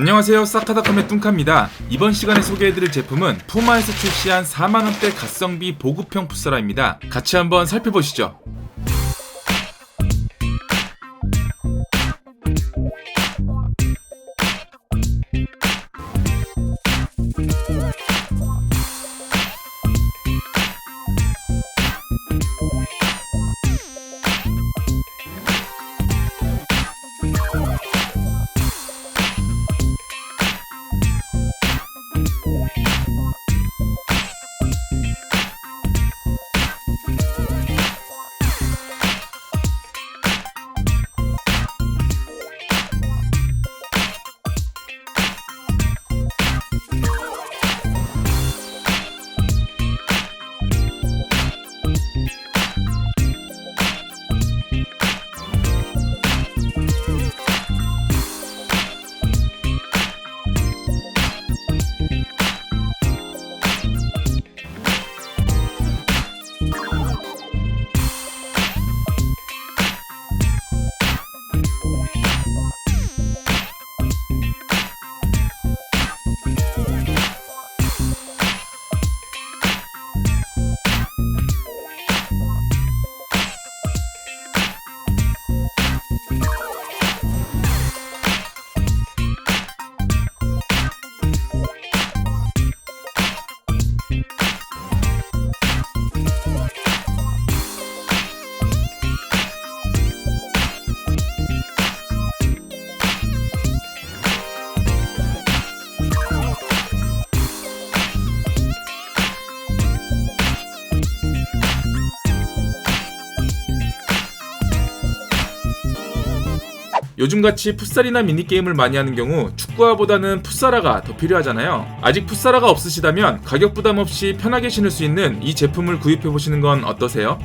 안녕하세요. 사카다컴의 뚱카입니다. 이번 시간에 소개해드릴 제품은 푸마에서 출시한 4만원대 가성비 보급형 풋사라입니다. 같이 한번 살펴보시죠 요즘같이 풋살이나 미니게임을 많이 하는 경우 축구화보다는 풋사라가 더 필요하잖아요 아직 풋사라가 없으시다면 가격 부담 없이 편하게 신을 수 있는 이 제품을 구입해보시는 건 어떠세요?